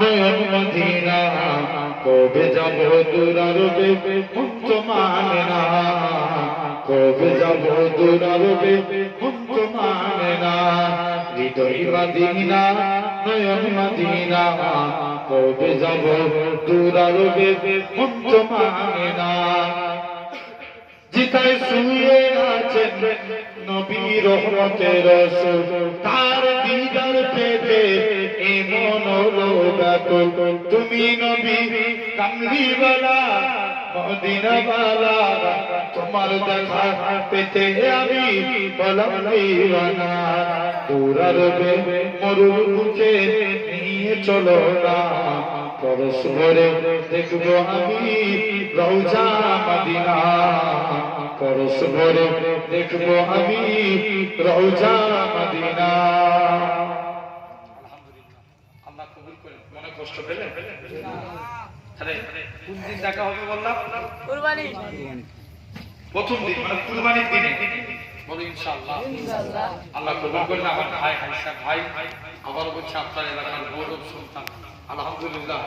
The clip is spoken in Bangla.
নয়ন মদিনা, কবে যাব দূরারবে মন তো মানে না। কবে যাব দূরারবে মন তো মানে না। হৃদয় মদিনা, নয়ন মদিনা, কবে যাব দূরারবে মন তো মানে না। জিতায় শুয়ে আছেন নবী রহমতের রসুল। এমন ব্যাকুল তুমি নবী কামলিওয়ালা মদিনাওয়ালা তোমার দেখা পেতে আমি বলম দিওয়ানা বে নিয়ে চলো না পরশ ভরে দেখব আমি রৌজা মদিনা পরশ আমি রৌজা মদিনা মনে কষ্ট পেলে? তাহলে কোন দিন দেখা হবে বললাম? কুরবানি। প্রথম দিন মানে কুরবানির দিনে। বলো ইনশাআল্লাহ। আল্লাহ কবুল করলে আমার ভাই হাইসা ভাই আবার বলছে আপনার এলাকার গৌরব সন্তান। আলহামদুলিল্লাহ।